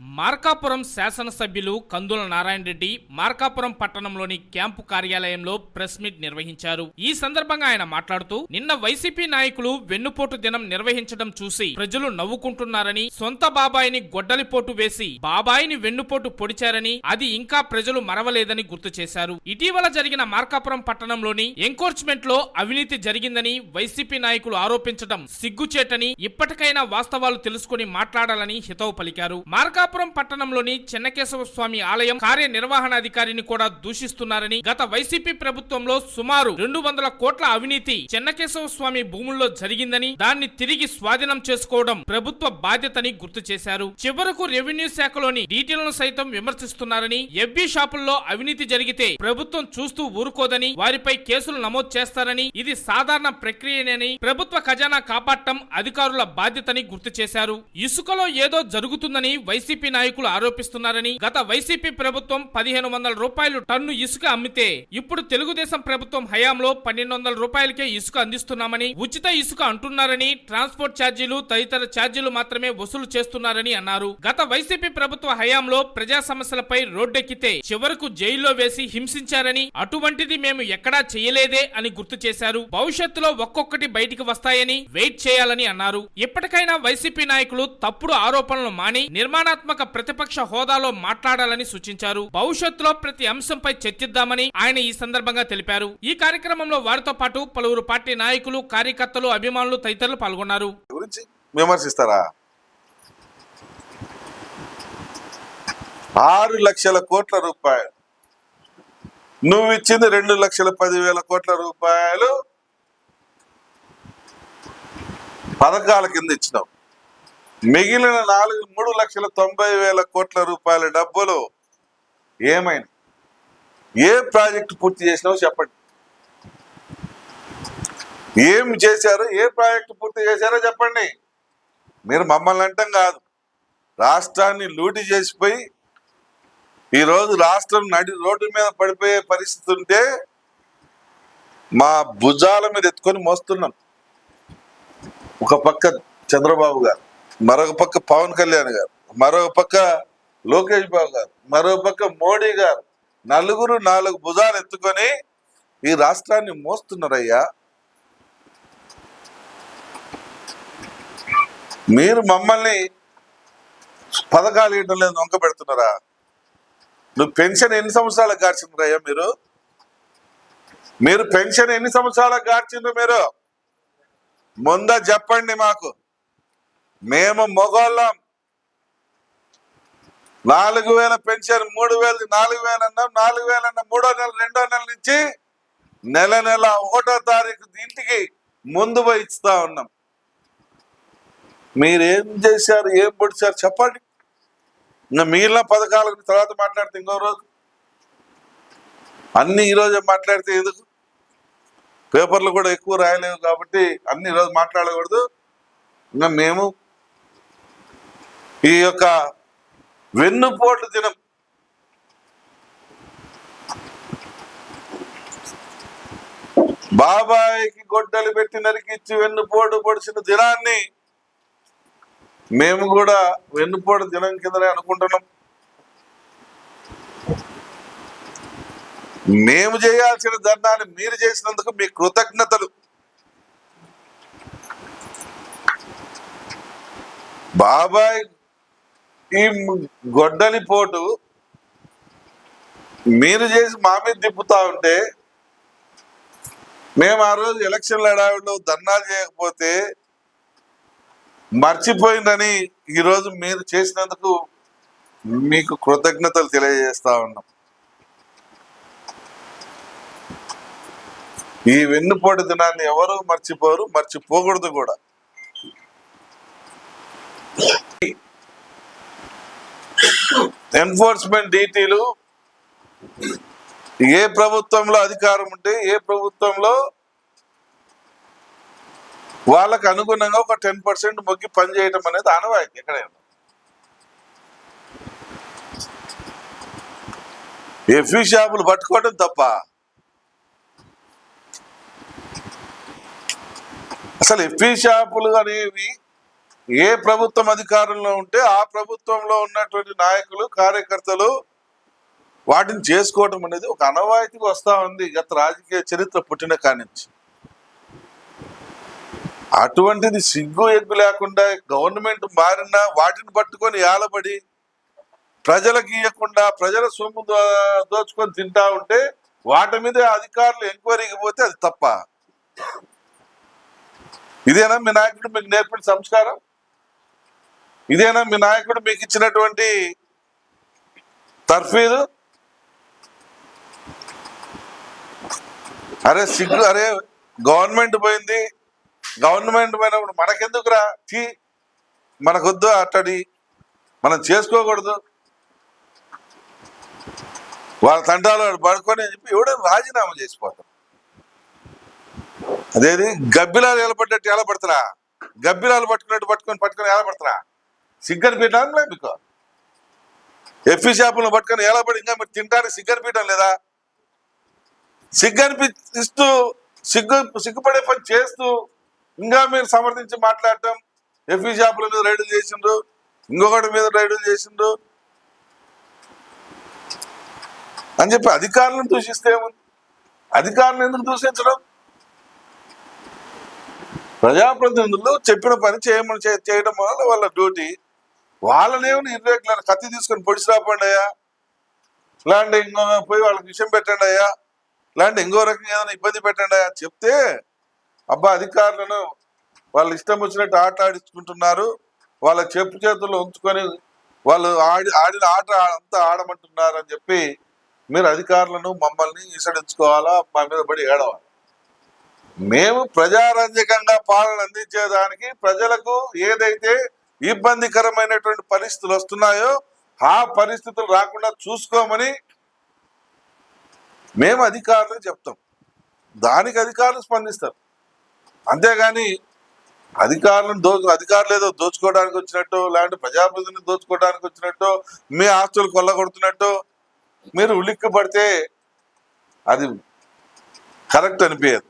మార్కాపురం శాసనసభ్యులు కందుల నారాయణ రెడ్డి మార్కాపురం పట్టణంలోని క్యాంపు కార్యాలయంలో ప్రెస్ మీట్ నిర్వహించారు. ఈ సందర్భంగా ఆయన మాట్లాడుతూ నిన్న వైసీపీ నాయకులు వెన్నుపోటు దినం నిర్వహించడం చూసి ప్రజలు నవ్వుకుంటున్నారని సొంత బాబాయిని గొడ్డలిపోటు వేసి బాబాయిని వెన్నుపోటు పొడిచారని అది ఇంకా ప్రజలు మరవలేదని గుర్తు చేశారు. ఇటీవల జరిగిన మార్కాపురం పట్టణంలోని ఎంకోర్చ్మెంట్లో అవినీతి జరిగిందని వైసీపీ నాయకులు ఆరోపించడం సిగ్గుచేటని ఇప్పటికైనా వాస్తవాలు తెలుసుకుని మాట్లాడాలని హితవు పలికారు. మార్కా మార్కాపురం పట్టణంలోని చెన్నకేశవ స్వామి ఆలయం కార్యనిర్వహణాధికారిని కూడా దూషిస్తున్నారని గత వైసీపీ ప్రభుత్వంలో సుమారు రెండు వందల కోట్ల అవినీతి చెన్నకేశవ స్వామి భూముల్లో జరిగిందని దాన్ని తిరిగి స్వాధీనం చేసుకోవడం ప్రభుత్వ బాధ్యతని గుర్తు చేశారు. చివరకు రెవెన్యూ శాఖలోని డీటెయిల్ను సైతం విమర్శిస్తున్నారని ఎఫ్బీ షాపుల్లో అవినీతి జరిగితే ప్రభుత్వం చూస్తూ ఊరుకోదని వారిపై కేసులు నమోదు చేస్తారని ఇది సాధారణ ప్రక్రియనేని ప్రభుత్వ ఖజానా కాపాడటం అధికారుల బాధ్యతని గుర్తు చేశారు. ఇసుకలో ఏదో జరుగుతుందని వైసీపీ నాయకులు ఆరోపిస్తున్నారని గత వైసీపీ ప్రభుత్వం పదిహేను వందల రూపాయలు టన్ను ఇసుక అమ్మితే ఇప్పుడు తెలుగుదేశం ప్రభుత్వం హయాంలో పన్నెండు వందల రూపాయలకే ఇసుక అందిస్తున్నామని ఉచిత ఇసుక అంటున్నారని ట్రాన్స్పోర్ట్ ఛార్జీలు తదితర ఛార్జీలు మాత్రమే వసూలు చేస్తున్నారని అన్నారు. గత వైసీపీ ప్రభుత్వ హయాంలో ప్రజా సమస్యలపై రోడ్డెక్కితే చివరకు జైల్లో వేసి హింసించారని అటువంటిది మేము ఎక్కడా చేయలేదే అని గుర్తు చేశారు. భవిష్యత్తులో ఒక్కొక్కటి బయటికి వస్తాయని వెయిట్ చేయాలని అన్నారు. ఇప్పటికైనా వైసీపీ నాయకులు తప్పుడు ఆరోపణలు మాని నిర్మాణాత్మక ప్రతిపక్ష హోదాలో మాట్లాడాలని సూచించారు. భవిష్యత్తులో ప్రతి అంశంపై చర్చిద్దామని ఆయన ఈ సందర్భంగా తెలిపారు. ఈ కార్యక్రమంలో వారితో పాటు పలువురు పార్టీ నాయకులు కార్యకర్తలు అభిమానులు తదితరులు పాల్గొన్నారు. విమర్శిస్తారా? ఆరు లక్షల కోట్ల రూపాయలు. నువ్వు ఇచ్చింది రెండు లక్షల పదివేల కోట్ల రూపాయలు. పథకాల కింద ఇచ్చినావు. మిగిలిన నాలుగు మూడు లక్షల తొంభై వేల కోట్ల రూపాయల డబ్బులు ఏమైనా ఏ ప్రాజెక్టు పూర్తి చేసినావో చెప్పండి. ఏం చేశారు? ఏ ప్రాజెక్టు పూర్తి చేశారో చెప్పండి. మీరు మమ్మల్ని అంటాం కాదు. రాష్ట్రాన్ని లూటి చేసిపోయి ఈరోజు రాష్ట్రం నడి రోడ్డు మీద పడిపోయే పరిస్థితి ఉంటే మా భుజాల మీద ఎత్తుకొని మోస్తున్నాం. ఒక పక్క చంద్రబాబు గారు. మరొక పక్క పవన్ కళ్యాణ్ గారు మరొక పక్క లోకేష్ బాబు గారు మరొక పక్క మోడీ గారు నలుగురు నాలుగు భుజాలు ఎత్తుకొని ఈ రాష్ట్రాన్ని మోస్తున్నారయ్యా. మీరు మమ్మల్ని పథకాలు ఇవ్వడం లేదు వంక పెడుతున్నారా? నువ్వు పెన్షన్ ఎన్ని సంవత్సరాలకు గార్చిండ్రయ్యా మీరు? మీరు పెన్షన్ ఎన్ని సంవత్సరాలకు గార్చిండ్రు మీరు? ముందా చెప్పండి మాకు. మేము మొగోళ్ళం. నాలుగు వేల పెన్షన్ మూడు వేలు నాలుగు వేలు అన్నాం. నాలుగు వేలు అన్నాం మూడో నెల రెండో నెల నుంచి నెల నెల ఒకటో తారీఖు ఇంటికి ముందు పోయి ఇస్తా ఉన్నాం. మీరు ఏం చేశారు? ఏం పొడిచారు? చెప్పండి. ఇంకా మిగిలిన పథకాల తర్వాత మాట్లాడితే ఇంకో రోజు. అన్ని ఈరోజు మాట్లాడితే ఎందుకు? పేపర్లు కూడా ఎక్కువ రాయలేవు కాబట్టి అన్ని ఈరోజు మాట్లాడకూడదు. ఇంకా మేము ఈ యొక్క వెన్నుపోటు దినం. బాబాయికి గొడ్డలు పెట్టి నరికిచ్చి వెన్నుపోటు పొడిచిన దినాన్ని మేము కూడా వెన్నుపోటు దినం కిందనే అనుకుంటున్నాం. మేము చేయాల్సిన ధర్నాన్ని మీరు చేసినందుకు మీ కృతజ్ఞతలు. బాబాయ్ ఈ గొడ్డలి పోటు మీరు చేసి మా మీద తిప్పుతా ఉంటే మేము ఆ రోజు ఎలక్షన్లు హడావిడిలో ధర్నాలు చేయకపోతే మర్చిపోయిందని ఈరోజు మీరు చేసినందుకు మీకు కృతజ్ఞతలు తెలియజేస్తా ఉన్నాం. ఈ వెన్నుపోటు దినాన్ని ఎవరు మర్చిపోరు మర్చిపోకూడదు కూడా. ఎన్ఫోర్స్మెంట్ డీటీలు ఏ ప్రభుత్వంలో అధికారం ఉంటే ఏ ప్రభుత్వంలో వాళ్ళకు అనుగుణంగా ఒక టెన్ పర్సెంట్ మొగ్గి పనిచేయటం అనేది ఆనవాయితీ ఎక్కడైనా. ఎఫ్ఈ షాపులు పట్టుకోవడం తప్ప. అసలు ఎఫ్ఈ షాపులు అనేవి ఏ ప్రభుత్వం అధికారంలో ఉంటే ఆ ప్రభుత్వంలో ఉన్నటువంటి నాయకులు కార్యకర్తలు వాటిని చేసుకోవటం అనేది ఒక అనవాయితీకి వస్తా ఉంది. గత రాజకీయ చరిత్ర పుట్టిన కానించి అటువంటిది సిగ్గు ఎగ్గు లేకుండా గవర్నమెంట్ మారినా వాటిని పట్టుకొని ఏలబడి ప్రజలకు ఇవ్వకుండా ప్రజల సొమ్ము దో- దోచుకొని తింటా ఉంటే వాటి మీద అధికారులు ఎంక్వైరీకి పోతే అది తప్ప. ఇదేనా మీ నాయకుడు మీకు నేర్పిన సంస్కారం? ఇదేనా మీ నాయకుడు మీకు ఇచ్చినటువంటి తర్ఫీదు? అరే సిగ్గు అరే గవర్నమెంట్ పోయింది. గవర్నమెంట్ పోయినప్పుడు మనకెందుకురా? టీ మనకొద్దు అట్టడి. మనం చేసుకోకూడదు. వాళ్ళ తండ్రాలు వాడు పడుకొని అని చెప్పి ఎవడో రాజీనామా చేసిపోతాం అదేది? గబ్బిలాలు ఎలబడ్డట్టు ఎలబడతారా గబ్బిలాలు పట్టుకున్నట్టు పట్టుకొని పట్టుకొని ఎలబడతారా సిగ్గని పీఠం మీకు? ఎఫ్ఈ చేపలను పట్టుకొని ఎలబడి ఇంకా మీరు తింటానికి సిగ్గని పీఠం లేదా? సిగ్గనిపిస్తూ సిగ్గు సిగ్గుపడే పని చేస్తూ ఇంకా మీరు సమర్థించి మాట్లాడటం ఎఫ్ఈ చేపల మీద రైడులు చేసిండ్రు ఇంకొకటి మీద రైడులు చేసిండ్రు. అని చెప్పి అధికారులను దూషిస్తే ఏముంది? అధికారులను ఎందుకు దూషించడం? ప్రజాప్రతినిధులు చెప్పిన పని చేయమని చేయడం వల్ల వాళ్ళ డ్యూటీ వాళ్ళనేమని ఇర్రెగ్యులర్ కత్తి తీసుకొని పొడిచి రాపండి అయ్యా. లేదంటే ఇంకో పోయి వాళ్ళకి విషయం పెట్టండి అయ్యా. లేదంటే ఇంకో రకంగా ఏదైనా ఇబ్బంది పెట్టండి అయ్యా చెప్తే అబ్బా అధికారులను వాళ్ళు ఇష్టం వచ్చినట్టు ఆట ఆడించుకుంటున్నారు. వాళ్ళ చెప్పు చేతుల్లో ఉంచుకొని వాళ్ళు ఆడి ఆడిన ఆట అంతా ఆడమంటున్నారు అని చెప్పి మీరు అధికారులను మమ్మల్ని ఈసడించుకోవాలా మా మీద పడి ఏడవాలి. మేము ప్రజారంజకంగా పాలన అందించేదానికి ప్రజలకు ఏదైతే ఇబ్బందికరమైనటువంటి పరిస్థితులు వస్తున్నాయో ఆ పరిస్థితులు రాకుండా చూసుకోమని మేము అధికారులకు చెప్తాం. దానికి అధికారులు స్పందిస్తారు. అంతేగాని అధికారులను దో అధికారులు ఏదో దోచుకోవడానికి వచ్చినట్టు లేదంటే ప్రజాప్రతిని దోచుకోవడానికి వచ్చినట్టు మీ ఆస్తులు కొల్లగొడుతున్నట్టు మీరు ఉలిక్కి పడితే అది కరెక్ట్ అనిపించదు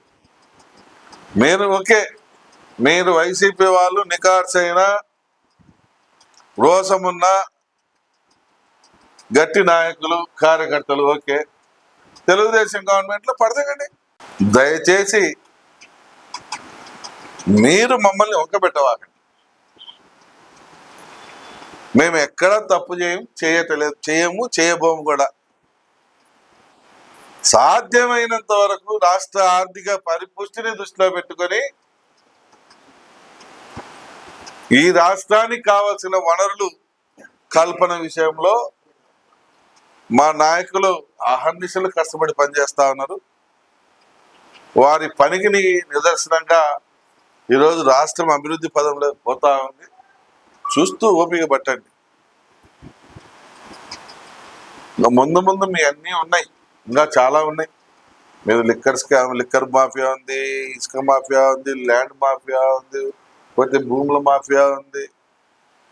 మీరు ఓకే మీరు వైసీపీ వాళ్ళు నికార్సైన రోసమున్న గట్టి నాయకులు కార్యకర్తలు ఓకే. తెలుగుదేశం గవర్నమెంట్లో పడతాయండి దయచేసి మీరు మమ్మల్ని ఒక్కబెట్టవాకండి. మేము ఎక్కడా తప్పు చేయం చేయటలేదు చేయము చేయబోము కూడా. సాధ్యమైనంత వరకు రాష్ట్ర ఆర్థిక పరిపుష్టిని దృష్టిలో పెట్టుకొని ఈ రాష్ట్రానికి కావలసిన వనరులు కల్పన విషయంలో మా నాయకులు అహర్నిశలు కష్టపడి పనిచేస్తా ఉన్నారు. వారి పనికి నిదర్శనంగా ఈరోజు రాష్ట్రం అభివృద్ధి పదంలో పోతా ఉంది. చూస్తూ ఓపిక పట్టండి. ముందు ముందు మీ అన్నీ ఉన్నాయి. ఇంకా చాలా ఉన్నాయి. మీరు లిక్కర్ స్కామ్ లిక్కర్ మాఫియా ఉంది ఇసుక మాఫియా ఉంది ల్యాండ్ మాఫియా ఉంది పోతే భూముల మాఫియా ఉంది.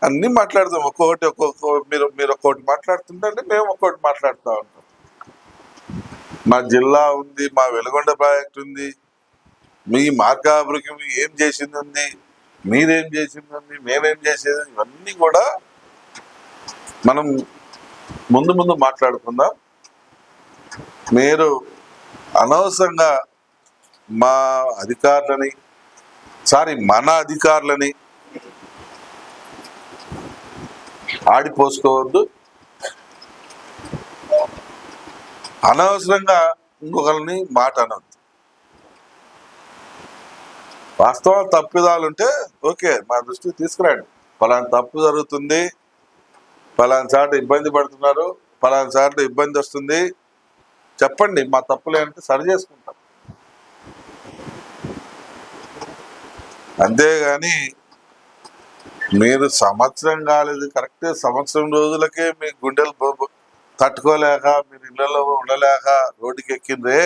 అన్నీ మాట్లాడతాం ఒక్కొక్కటి ఒక్కొక్క మీరు మీరు ఒక్కొక్కటి మాట్లాడుతుంటే మేము ఒక్కొక్కటి మాట్లాడుతూ ఉంటాం. మా జిల్లా ఉంది మా వెలుగొండ ప్రాజెక్ట్ ఉంది. మీ మార్గాభివృద్ధి ఏం చేసింది ఉంది? మీరేం చేసింది ఉంది? మేమేం చేసేది ఇవన్నీ కూడా మనం ముందు ముందు మాట్లాడుకుందాం. మీరు అనవసరంగా మా అధికారులని సారీ మన అధికారులని ఆడిపోసుకోవద్దు. అనవసరంగా ఇంకొకరిని మాట అనవద్దు వాస్తవాలు తప్పిదాలు ఉంటే ఓకే మా దృష్టికి తీసుకురండి. పలానా తప్పు జరుగుతుంది పలానా సార్లు ఇబ్బంది పడుతున్నారు పలానా సార్లు ఇబ్బంది వస్తుంది. చెప్పండి మా తప్పులే అంటే సరి చేసుకుంటాం. అంతేగాని మీరు సంవత్సరం కాలేదు కరెక్ట్ సంవత్సరం రోజులకే మీ గుండెలు తట్టుకోలేక మీరు ఇళ్ళలో ఉండలేక రోడ్డుకి ఎక్కిందే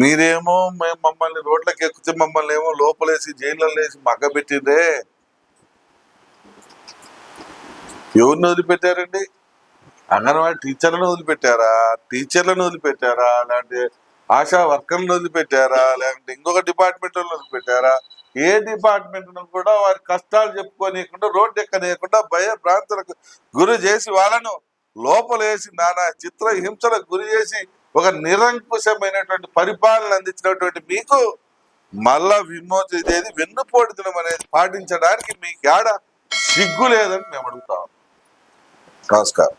మీరేమో మేము మమ్మల్ని రోడ్లకు ఎక్కితే మమ్మల్ని ఏమో లోపలేసి జైల్లో వేసి మగ్గబెట్టిందే ఎవరిని వదిలిపెట్టారండి? అంగన్వాడీ టీచర్లను వదిలిపెట్టారా? టీచర్లను వదిలిపెట్టారా? అలాంటి ఆశా వర్కర్లను వదిలిపెట్టారా? లేదంటే ఇంకొక డిపార్ట్మెంట్ వదిలిపెట్టారా? ఏ డిపార్ట్మెంట్ కూడా వారి కష్టాలు చెప్పుకోనియకుండా రోడ్డు ఎక్కనియకుండా భయ భ్రాంతులకు గురి చేసి వాళ్ళను లోపలేసి నానా చిత్ర హింసలకు గురి చేసి ఒక నిరంకుశమైనటువంటి పరిపాలన అందించినటువంటి మీకు మళ్ళా విమోచేది ఇదేది వెన్నుపోటుదనం అనేది పాటించడానికి మీకు ఏడ సిగ్గు లేదని మేము అడుగుతాం. నమస్కారం.